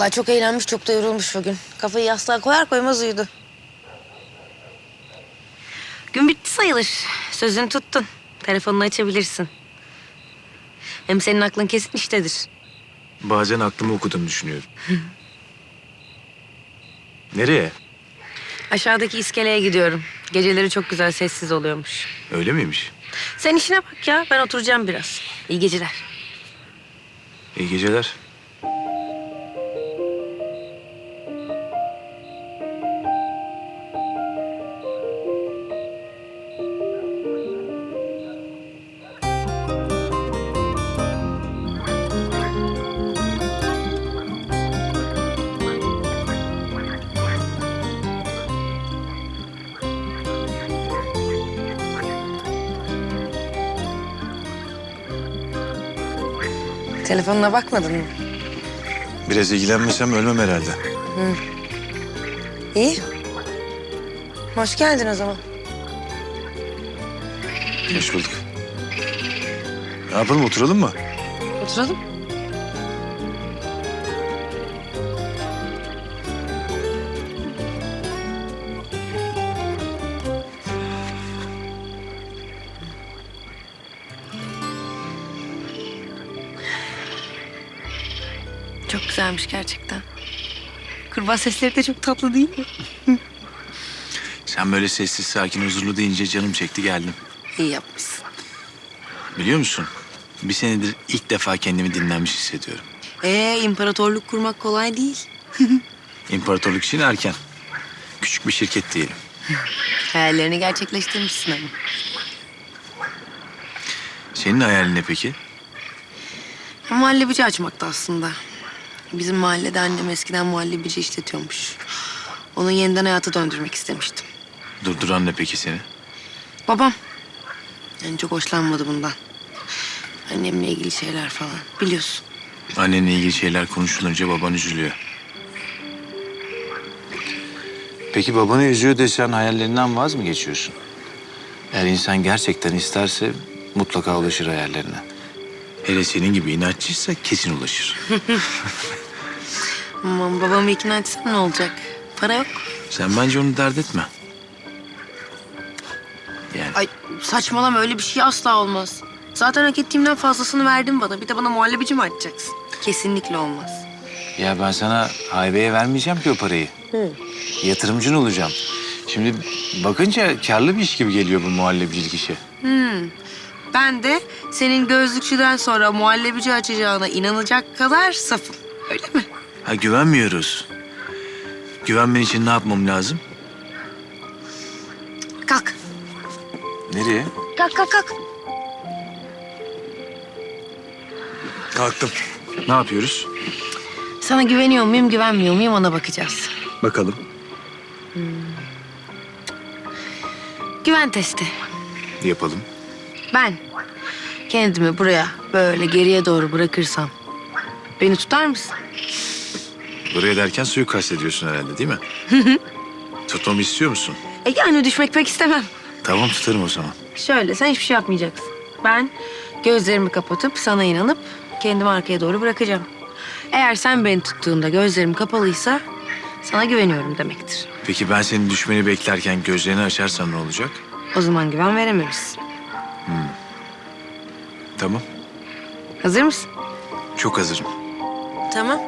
Vallahi çok eğlenmiş, çok da yorulmuş bugün. Kafayı yastığa koyar koymaz uyudu. Gün bitti sayılır. Sözünü tuttun. Telefonunu açabilirsin. Hem senin aklın kesin iştedir. Bazen aklımı okuduğunu düşünüyorum. Nereye? Aşağıdaki iskeleye gidiyorum. Geceleri çok güzel sessiz oluyormuş. Öyle miymiş? Sen işine bak ya. Ben oturacağım biraz. İyi geceler. İyi geceler. Telefonuna bakmadın mı? Biraz ilgilenmesem ölmem herhalde. İyi. Hoş geldin o zaman. Hoş bulduk. Ne yapalım oturalım mı? Oturalım. Çok güzelmiş gerçekten. Kurbağa sesleri de çok tatlı değil mi? Sen böyle sessiz sakin huzurlu deyince canım çekti geldim. İyi yapmışsın. Biliyor musun? Bir senedir ilk defa kendimi dinlenmiş hissediyorum. Ee, imparatorluk kurmak kolay değil. İmparatorluk için erken. Küçük bir şirket diyelim. Hayallerini gerçekleştirmişsin ama. Senin hayalin ne peki? Muhallebici açmaktı aslında. Bizim mahallede annem eskiden muhallebici işletiyormuş. Onu yeniden hayata döndürmek istemiştim. Durduran ne peki seni? Babam. Yani çok hoşlanmadı bundan. Annemle ilgili şeyler falan. Biliyorsun. Annenle ilgili şeyler konuşulunca baban üzülüyor. Peki babanı üzüyor desen hayallerinden vaz mı geçiyorsun? Eğer insan gerçekten isterse mutlaka ulaşır hayallerine. Hele senin gibi inatçıysa kesin ulaşır. Aman babamı ikna etsem ne olacak? Para yok. Sen bence onu dert etme. Yani Ay saçmalama öyle bir şey asla olmaz. Zaten hak ettiğimden fazlasını verdin bana. Bir de bana muhallebici mi açacaksın? Kesinlikle olmaz. ya ben sana haybeye vermeyeceğim ki o parayı. Yatırımcın olacağım. Şimdi bakınca karlı bir iş gibi geliyor bu muhallebicilik işi. Ben de senin gözlükçüden sonra muhallebici açacağına inanacak kadar safım. Öyle mi? Ha güvenmiyoruz. Güvenmen için ne yapmam lazım? Kalk. Nereye? Kalk kalk kalk. Kalktım. Ne yapıyoruz? Sana güveniyor muyum, güvenmiyor muyum ona bakacağız. Bakalım. Güven testi. Yapalım. Ben kendimi buraya böyle geriye doğru bırakırsam beni tutar mısın? Buraya derken suyu kastediyorsun herhalde değil mi? Tutmamı istiyor musun? E yani düşmek pek istemem. Tamam tutarım o zaman. Şöyle sen hiçbir şey yapmayacaksın. Ben gözlerimi kapatıp sana inanıp kendimi arkaya doğru bırakacağım. Eğer sen beni tuttuğunda gözlerim kapalıysa sana güveniyorum demektir. Peki ben senin düşmeni beklerken gözlerini açarsam ne olacak? O zaman güven veremeyiz. Tamam. Hazır mısın? Çok hazırım. Tamam.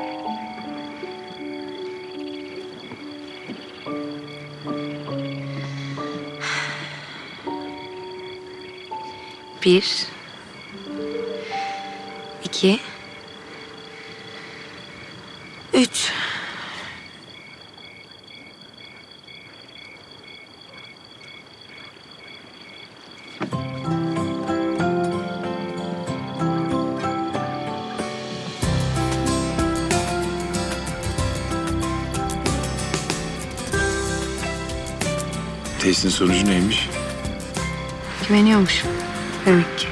Bir. iki, Testin sonucu neymiş? Güveniyormuş. Demek ki.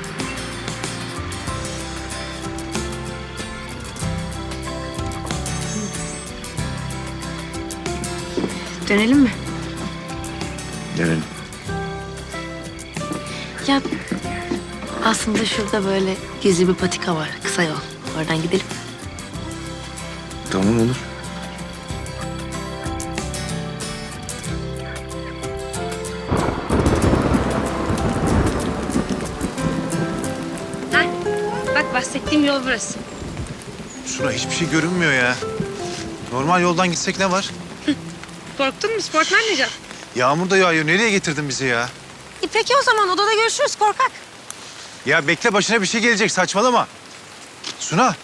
Dönelim mi? Dönelim. Ya aslında şurada böyle gizli bir patika var. Kısa yol. Oradan gidelim. Tamam olur. Yol burası. Suna hiçbir şey görünmüyor ya. Normal yoldan gitsek ne var? Korktun mu? Sportman diyeceğim. Yağmur da yağıyor. Nereye getirdin bizi ya? E peki o zaman odada görüşürüz korkak. Ya bekle başına bir şey gelecek. Saçmalama. Suna.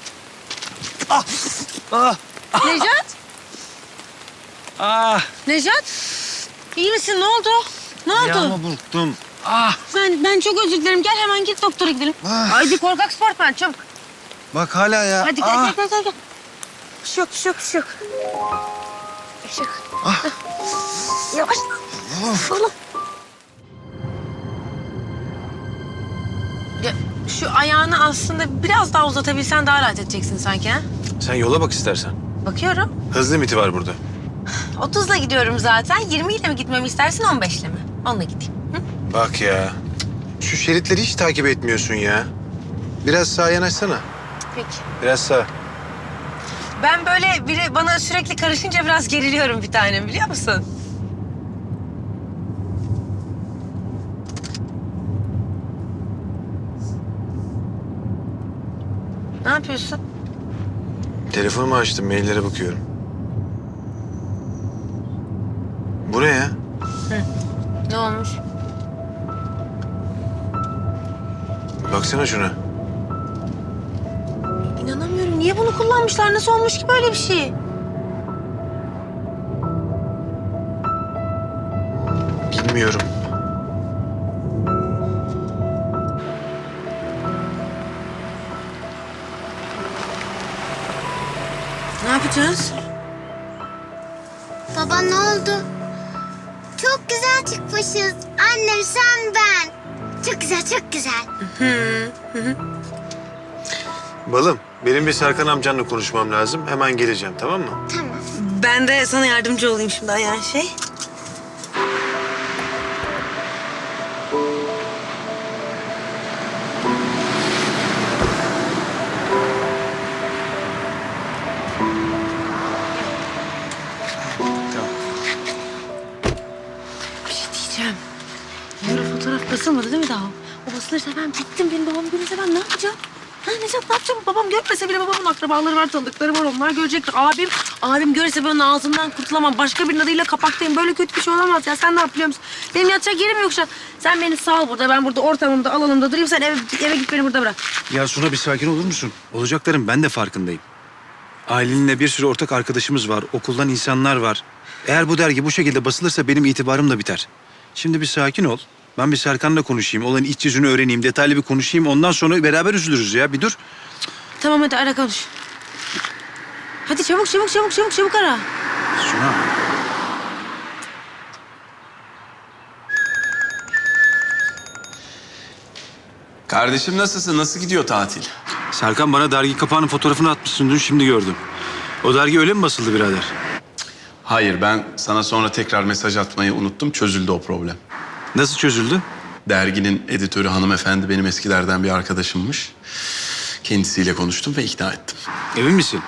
Ah! Ah! Necat? Ah! Necat? İyi misin? Ne oldu? Ne oldu? Ayağımı burktum. Ah! Ben, ben çok özür dilerim. Gel hemen git doktora gidelim. Ah! Haydi korkak sportman çabuk. Bak hala ya. Hadi gel ah! gel gel gel. gel. Bir şey yok, bir şey yok, bir şey yok. Bir şey yok. Ah! Yavaş. Oğlum. Ya, şu ayağını aslında biraz daha uzatabilsen daha rahat edeceksin sanki ha? Sen yola bak istersen. Bakıyorum. Hız limiti var burada. 30'la gidiyorum zaten. 20 ile mi gitmemi istersin 15 ile mi? Onunla gideyim. Hı? Bak ya. Şu şeritleri hiç takip etmiyorsun ya. Biraz sağa yanaşsana. Peki. Biraz sağ. Ben böyle biri bana sürekli karışınca biraz geriliyorum bir tanem biliyor musun? Ne yapıyorsun? Telefonumu açtım. Maillere bakıyorum. Bu ne ya? Ne olmuş? Baksana şuna. Niye bunu kullanmışlar? Nasıl olmuş ki böyle bir şey? Bilmiyorum. Ne yapacağız? Baba ne oldu? Çok güzel çıkmışız. Annem sen ben. Çok güzel çok güzel. Balım, benim bir Serkan amcanla konuşmam lazım. Hemen geleceğim, tamam mı? Tamam. Ben de sana yardımcı olayım şimdi ayağın şey. Bir şey diyeceğim. Yarın fotoğraf basılmadı değil mi daha? O basılırsa ben bittim. Benim babam görürse ben ne yapacağım? Ha Necat ne yapacağım? Babam görmese bile babamın akrabaları var, tanıdıkları var. Onlar görecektir. Abim, abim görürse ben onun ağzından kurtulamam. Başka bir adıyla kapaktayım. Böyle kötü bir şey olamaz ya. Sen ne yapıyor musun? Benim yatacak yerim yok şu an. Sen beni sal burada. Ben burada ortamımda, alanımda durayım. Sen eve, eve git beni burada bırak. Ya Suna bir sakin olur musun? Olacakların ben de farkındayım. Ailenle bir sürü ortak arkadaşımız var. Okuldan insanlar var. Eğer bu dergi bu şekilde basılırsa benim itibarım da biter. Şimdi bir sakin ol. Ben bir Serkan'la konuşayım. Olayın iç yüzünü öğreneyim. Detaylı bir konuşayım. Ondan sonra beraber üzülürüz ya. Bir dur. Tamam hadi ara konuş. Hadi çabuk çabuk çabuk çabuk çabuk ara. Suna. Kardeşim nasılsın? Nasıl gidiyor tatil? Serkan bana dergi kapağının fotoğrafını atmışsın dün. Şimdi gördüm. O dergi öyle mi basıldı birader? Hayır ben sana sonra tekrar mesaj atmayı unuttum. Çözüldü o problem. Nasıl çözüldü? Derginin editörü hanımefendi benim eskilerden bir arkadaşımmış. Kendisiyle konuştum ve ikna ettim. Emin misin?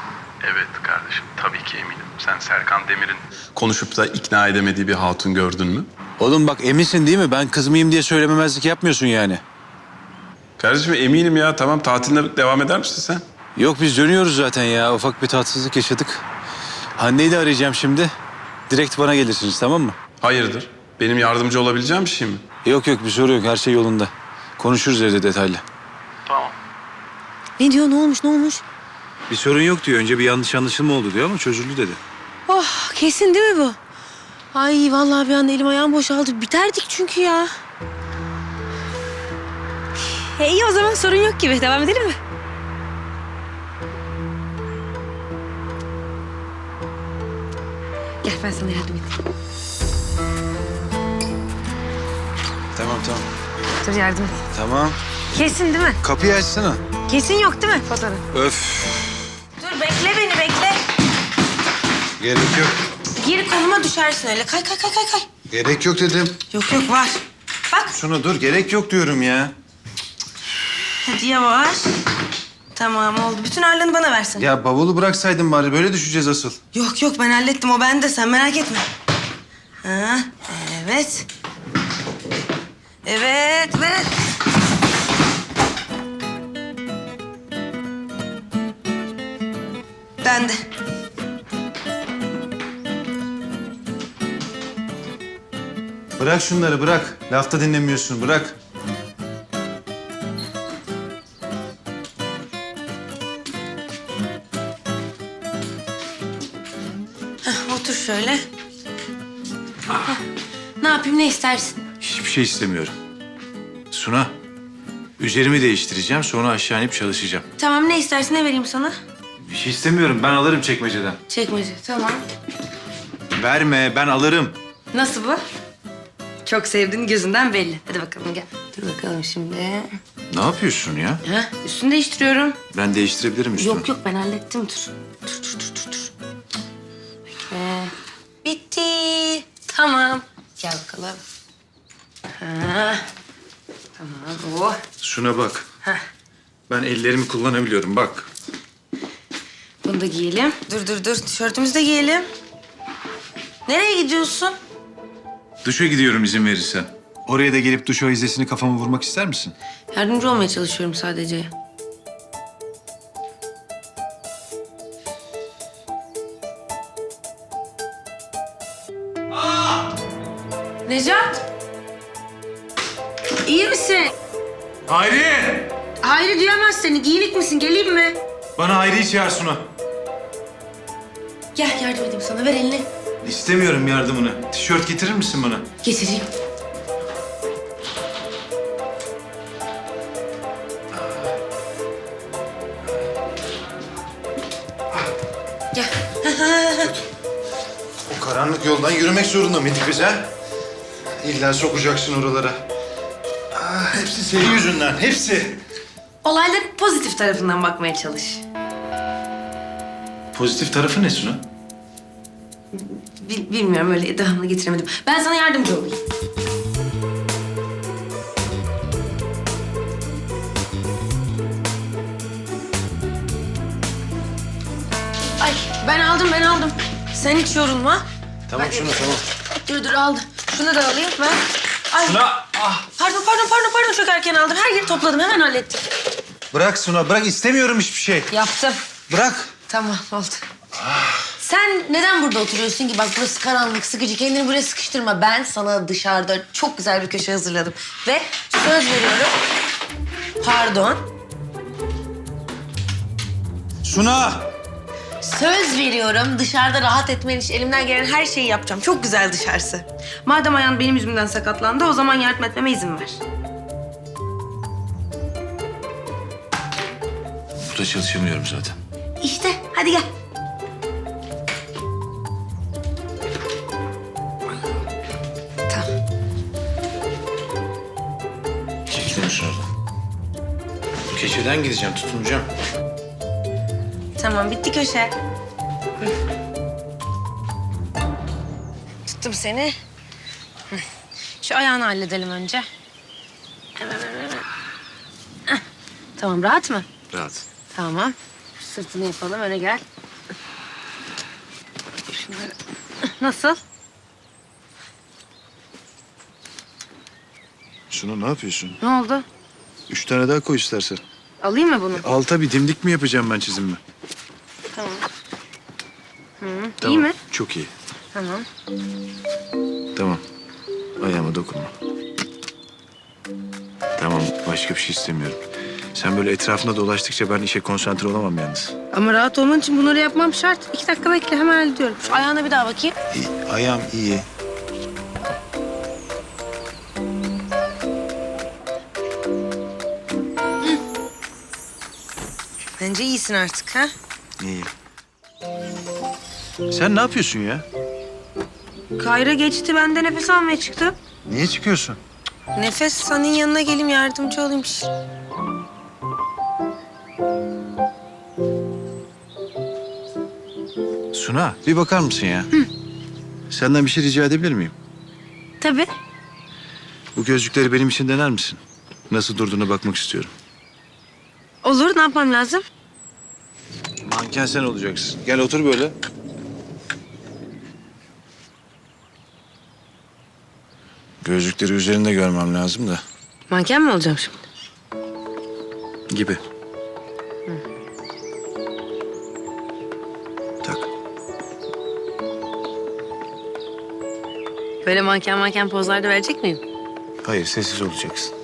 Evet kardeşim tabii ki eminim. Sen Serkan Demir'in konuşup da ikna edemediği bir hatun gördün mü? Oğlum bak eminsin değil mi? Ben kız mıyım diye söylememezlik yapmıyorsun yani. Kardeşim eminim ya tamam tatiline devam eder misin sen? Yok biz dönüyoruz zaten ya. Ufak bir tatsızlık yaşadık. Hande'yi de arayacağım şimdi. Direkt bana gelirsiniz tamam mı? Hayırdır? Benim yardımcı olabileceğim bir şey mi? Yok yok bir soru yok. Her şey yolunda. Konuşuruz evde detaylı. Tamam. Ne diyor ne olmuş ne olmuş? Bir sorun yok diyor. Önce bir yanlış anlaşılma oldu diyor ama çözüldü dedi. Oh kesin değil mi bu? Ay vallahi bir anda elim ayağım boşaldı. Biterdik çünkü ya. E, iyi o zaman sorun yok gibi. Devam edelim mi? Gel ben sana yardım edeyim. Tamam tamam. Dur yardım et. Tamam. Kesin değil mi? Kapıyı açsana. Kesin yok değil mi fotoğraf? Öf. Dur bekle beni bekle. Gerek yok. Gir koluma düşersin öyle. Kay kay kay kay kay. Gerek yok dedim. Yok yok var. Bak Suna dur, gerek yok diyorum ya. hadi yavaş. Tamam oldu. Bütün ağırlığını bana versin. Ya bavulu bıraksaydın bari böyle düşeceğiz asıl. Yok yok ben hallettim o bende sen merak etme. Ha, evet. Evet evet. Bende. Bırak şunları bırak. Lafta dinlemiyorsun bırak. Heh, otur şöyle. Heh, Ne yapayım ne istersin? Şey istemiyorum. Suna, üzerimi değiştireceğim sonra aşağı inip çalışacağım. Tamam ne istersin ne vereyim sana? Bir şey istemiyorum ben alırım çekmeceden. Çekmece tamam. Verme ben alırım. Nasıl bu? Çok sevdiğin gözünden belli. Hadi bakalım gel. Dur bakalım şimdi. Ne yapıyorsun ya? Ha, üstünü değiştiriyorum. Ben değiştirebilirim üstümü. Yok yok ben hallettim dur. Dur dur dur Şuna bak. Heh. Ben ellerimi kullanabiliyorum bak. Bunu da giyelim. Dur dur dur. Tişörtümüzü de giyelim. Nereye gidiyorsun? Duşa gidiyorum izin verirsen. Oraya da gelip duş izesini kafama vurmak ister misin? Yardımcı olmaya çalışıyorum sadece. Misin? Geleyim mi? Bana Hayri'yi çağır Suna. Gel yardım edeyim sana. Ver elini. İstemiyorum yardımını. Tişört getirir misin bana? Getireyim. Gel. O karanlık yoldan yürümek zorunda mıydık biz ha? İlla sokacaksın oralara. Ah, hepsi senin yüzünden, hepsi. Olayların pozitif tarafından bakmaya çalış. Pozitif tarafı ne Suna? Bil- bilmiyorum öyle devamlı getiremedim. Ben sana yardımcı olayım. Ay ben aldım ben aldım. Sen hiç yorulma. Tamam şunu tamam. Dur dur aldım. Şunu da alayım ben. Ay. Suna! Ah! Pardon pardon pardon pardon çok erken aldım. Her yeri topladım hemen hallettim. Bırak Suna, bırak istemiyorum hiçbir şey. Yaptım. Bırak. Tamam oldu. Sen neden burada oturuyorsun ki? Bak burası karanlık, sıkıcı. Kendini buraya sıkıştırma. Ben sana dışarıda çok güzel bir köşe hazırladım. Ve söz veriyorum. Pardon. Suna! Söz veriyorum dışarıda rahat etmen için elimden gelen her şeyi yapacağım. Çok güzel dışarısı. Madem ayağın benim yüzümden sakatlandı o zaman yardım etmeme izin ver. Burada çalışamıyorum zaten. İşte hadi gel. Tamam. Çekilir misin oradan? Bu keçeden gideceğim, tutunacağım. Tamam bitti köşe. Tuttum seni. Şu ayağını halledelim önce. Tamam rahat mı? Rahat. Tamam. Sırtını yapalım öne gel. Şunları. Nasıl? Suna ne yapıyorsun? Ne oldu? Üç tane daha koy istersen. Alayım mı bunu? Alta bir dimdik mi yapacağım ben çizimimi? Tamam. Hı, Tamam. İyi mi? Çok iyi. Tamam. Tamam. Ayağıma dokunma. Tamam, başka bir şey istemiyorum. Sen böyle etrafında dolaştıkça ben işe konsantre olamam yalnız. Ama rahat olman için bunları yapmam şart. İki dakika bekle hemen hallediyorum. Şu ayağına bir daha bakayım. İyi, ayağım iyi. Bence iyisin artık ha? İyi. Sen ne yapıyorsun ya? Kayra geçti ben de nefes almaya çıktım. Niye çıkıyorsun? Nefes senin yanına geleyim yardımcı olayım. Suna, bir bakar mısın ya? Senden bir şey rica edebilir miyim? Tabii. Bu gözlükleri benim için dener misin? Nasıl durduğuna bakmak istiyorum. Olur ne yapmam lazım? Manken sen olacaksın. Gel otur böyle. Gözlükleri üzerinde görmem lazım da. Manken mi olacağım şimdi? Gibi. Tak. Böyle manken manken pozlarda verecek miyim? Hayır, sessiz olacaksın.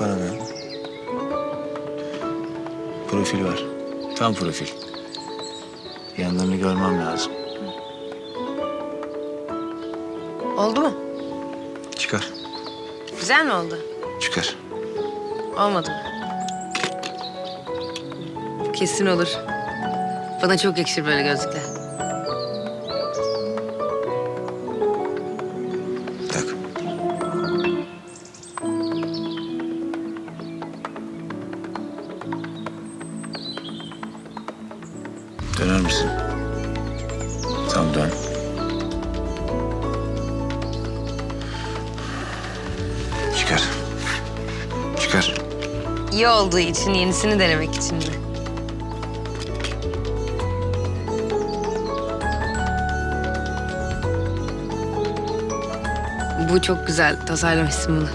Bana ver. Profil var. Tam profil. Yanlarını görmem lazım. Oldu mu? Çıkar. Güzel mi oldu? Çıkar. Olmadı mı? Kesin olur. Bana çok yakışır böyle gözlükler. Tam dön. Çıkar. Çıkar. İyi olduğu için, yenisini denemek için de. Bu çok güzel. Tasarlamışsın bunu.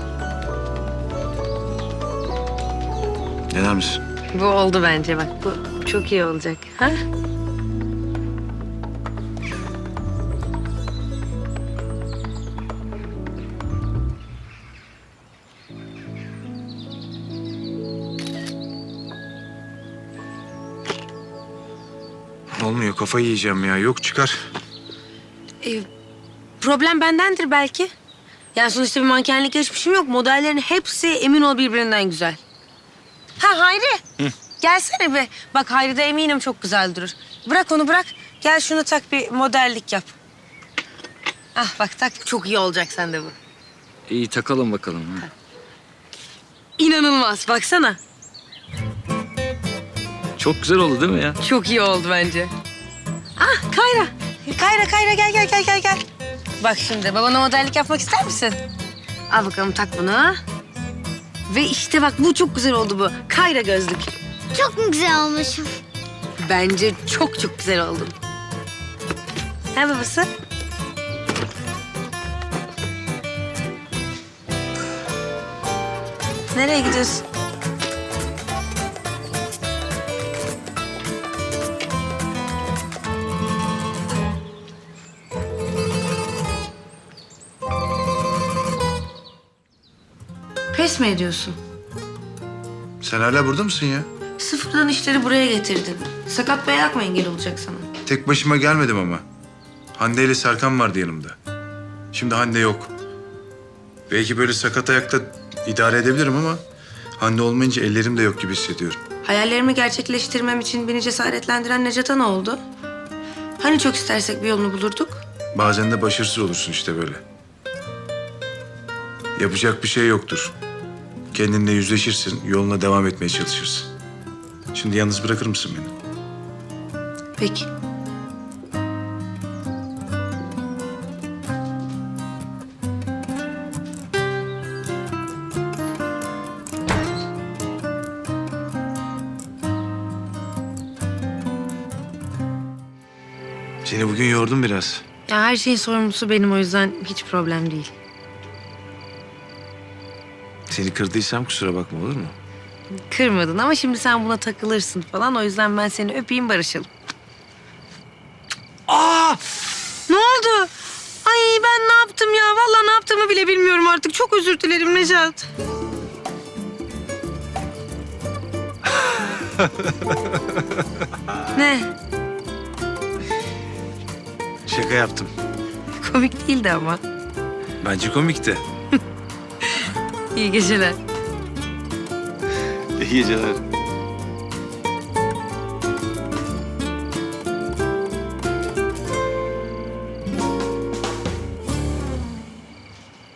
Döner misin? Bu oldu bence bak. Bu çok iyi olacak. Ha? Kafayı yiyeceğim ya. Yok çıkar. Ee, problem bendendir belki. Yani sonuçta bir mankenlik geçmişim yok. Modellerin hepsi emin ol birbirinden güzel. Ha Hayri. Gelsene be. Bak Hayri de eminim çok güzel durur. Bırak onu bırak. Gel şunu tak bir modellik yap. Ah bak tak çok iyi olacak sende bu. İyi takalım bakalım. ha. İnanılmaz baksana. Çok güzel oldu değil mi ya? Çok iyi oldu bence. Ah Kayra. Kayra Kayra gel gel gel gel gel. Bak şimdi babana modellik yapmak ister misin? Al bakalım tak bunu. Ve işte bak bu çok güzel oldu bu. Kayra gözlük. Çok mu güzel olmuşum? Bence çok çok güzel oldun. Ha babası? Nereye gidiyorsun? Pes mi ediyorsun? Sen hala burada mısın ya? Sıfırdan işleri buraya getirdin. Sakat bir ayak mı engel olacak sana? Tek başıma gelmedim ama. Hande ile Serkan vardı yanımda. Şimdi Hande yok. Belki böyle sakat ayakta idare edebilirim ama... Hande olmayınca ellerim de yok gibi hissediyorum. Hayallerimi gerçekleştirmem için beni cesaretlendiren Necat'a ne oldu? Hani çok istersek bir yolunu bulurduk? Bazen de başarısız olursun işte böyle. Yapacak bir şey yoktur. Kendinle yüzleşirsin, yoluna devam etmeye çalışırsın. Şimdi yalnız bırakır mısın beni? Peki. Seni bugün yordum biraz. Ya her şeyin sorumlusu benim o yüzden hiç problem değil. Seni kırdıysam kusura bakma olur mu? Kırmadın ama şimdi sen buna takılırsın falan. O yüzden ben seni öpeyim barışalım. Aa! Ne oldu? Ay ben ne yaptım ya? Vallahi ne yaptığımı bile bilmiyorum artık. Çok özür dilerim Necat. ne? Şaka yaptım. Komik değildi ama. Bence komikti. İyi geceler. İyi geceler.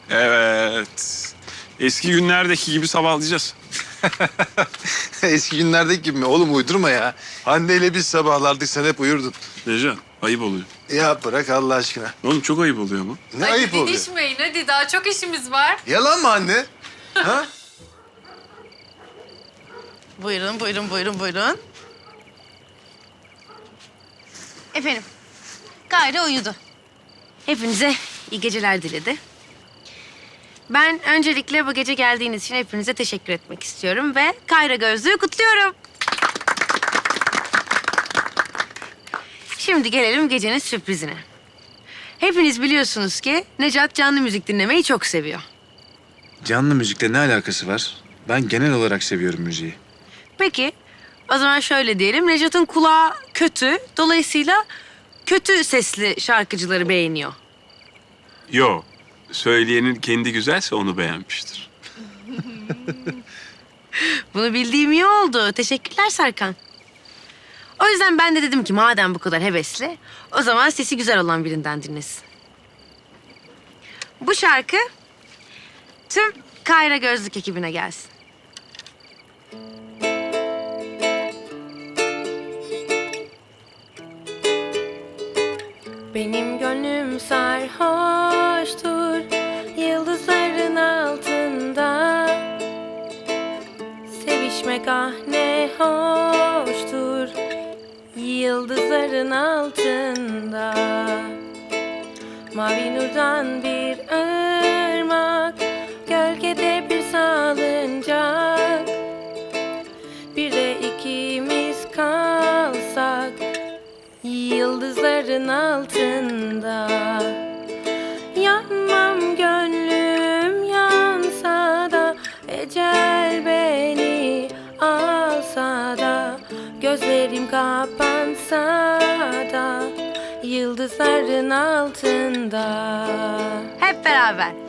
Evet. Eski günlerdeki gibi sabahlayacağız. Eski günlerdeki gibi mi? Oğlum uydurma ya. Hande ile biz sabahlardık sen hep uyurdun. Necan ayıp oluyor. Ya bırak Allah aşkına. Oğlum çok ayıp oluyor ama. Ne ayıp oluyor. Didişmeyin hadi daha çok işimiz var. Yalan mı anne? Ha? Buyurun, buyurun, buyurun, buyurun. Efendim, Kayra uyudu. Hepinize iyi geceler diledi. Ben öncelikle bu gece geldiğiniz için hepinize teşekkür etmek istiyorum ve Kayra Gözlüğü kutluyorum. Şimdi gelelim gecenin sürprizine. Hepiniz biliyorsunuz ki Necat canlı müzik dinlemeyi çok seviyor. Canlı müzikle ne alakası var? Ben genel olarak seviyorum müziği. Peki, o zaman şöyle diyelim. Necat'ın kulağı kötü. Dolayısıyla kötü sesli şarkıcıları beğeniyor. Yo. Söyleyenin kendi güzelse onu beğenmiştir. Bunu bildiğim iyi oldu. Teşekkürler Serkan. O yüzden ben de dedim ki madem bu kadar hevesli, o zaman sesi güzel olan birinden dinlesin. Bu şarkı tüm Kayra Gözlük ekibine gelsin. Benim gönlüm sarhoştur yıldızların altında. Sevişmek ah ne hoştur yıldızların altında. Mavi nurdan bir ırmak, gölgede bir salıncak. Bir de ikimiz kalsak yıldızların altında. Yanmam gönlüm yansa da ecel beni alsa da gözlerim kapansa da yıldızların altında. Hep beraber.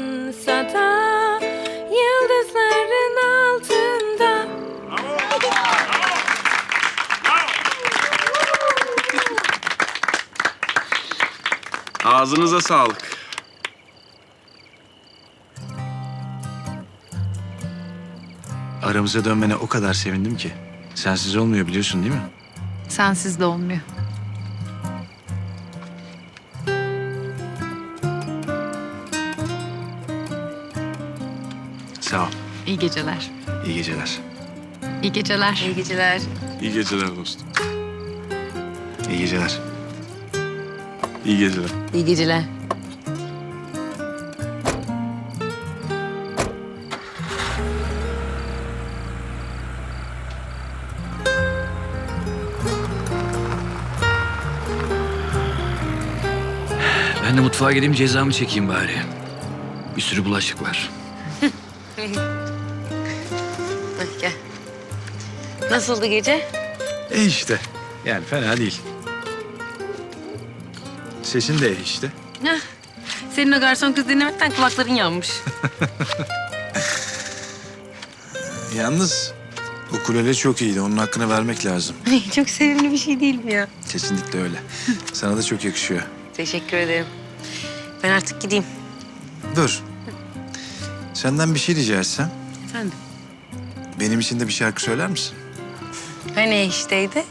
Ağzınıza sağlık. Aramıza dönmene o kadar sevindim ki. Sensiz olmuyor biliyorsun değil mi? Sensiz de olmuyor. Sağ ol. İyi geceler. İyi geceler. İyi geceler. İyi geceler. İyi geceler dostum. İyi geceler. İyi geceler. İyi geceler. Ben de mutfağa gideyim cezamı çekeyim bari. Bir sürü bulaşık var. Hadi gel. Nasıldı gece? E işte. Yani fena değil. Sesin de işte. Heh. Senin o garson kız dinlemekten kulakların yanmış. Yalnız ukulele çok iyiydi. Onun hakkını vermek lazım. Çok sevimli bir şey değil mi ya? Kesinlikle öyle. Sana da çok yakışıyor. Teşekkür ederim. Ben artık gideyim. Dur. Senden bir şey rica etsem. Efendim? Benim için de bir şarkı söyler misin? Hani işteydi?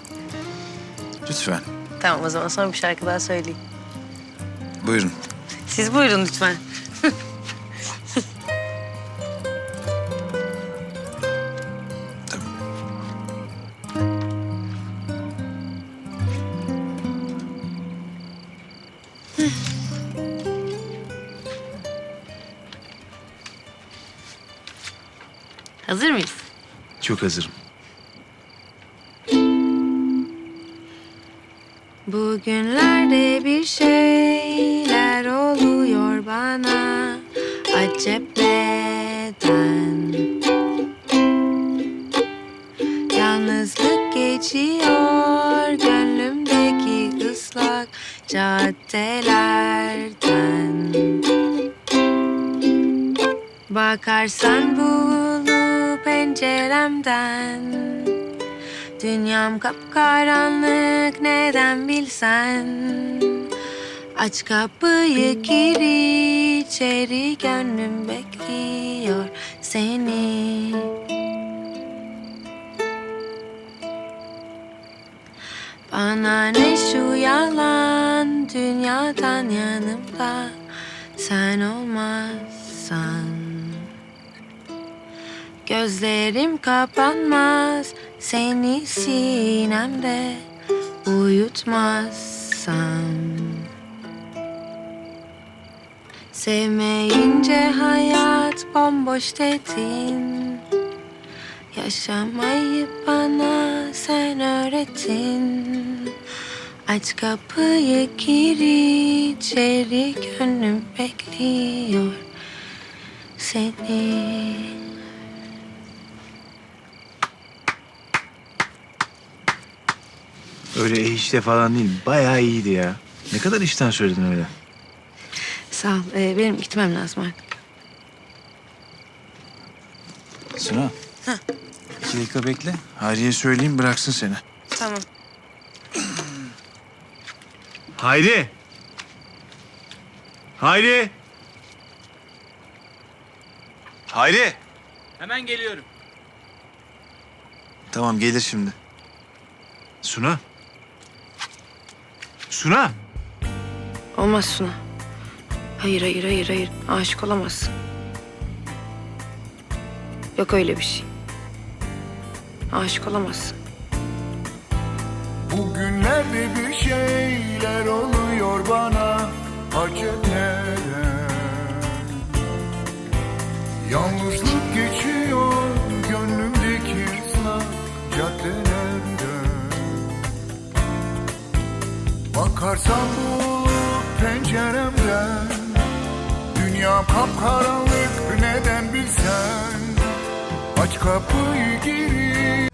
Lütfen. Tamam o zaman son bir şarkı daha söyleyeyim. Buyurun. Siz buyurun lütfen. Tamam. Hazır mıyız? Çok hazırım. Bugünlerde acep neden Yalnızlık geçiyor gönlümdeki ıslak caddelerden. Bakarsan bulup penceremden. Dünyam kapkaranlık neden bilsen Aç kapıyı gir içeri gönlüm bekliyor seni. Bana ne şu yalan dünyadan yanımda sen olmazsan. Gözlerim kapanmaz seni sinemde uyutmazsam Sevmeyince hayat bomboş dedin Yaşamayı bana sen öğretin Aç kapıyı gir içeri gönlüm bekliyor seni Öyle işte falan değil. Bayağı iyiydi ya. Ne kadar işten söyledin öyle. Sağ ol. Ee, benim gitmem lazım artık. Suna. İki dakika bekle. Hayriye söyleyeyim bıraksın seni. Tamam. Hayri! Hayri! Hayri! Hemen geliyorum. Tamam gelir şimdi. Suna. Suna! Olmaz Suna. Hayır, hayır, hayır, hayır. Aşık olamazsın. Yok öyle bir şey. Aşık olamazsın. Bugünlerde bir şeyler oluyor bana acelen Yalnızlık geçiyor gönlümdeki ıslak caddelerden Bakarsan bu penceremden Dünya kapkaranlık neden bilsen? Aç kapıyı gir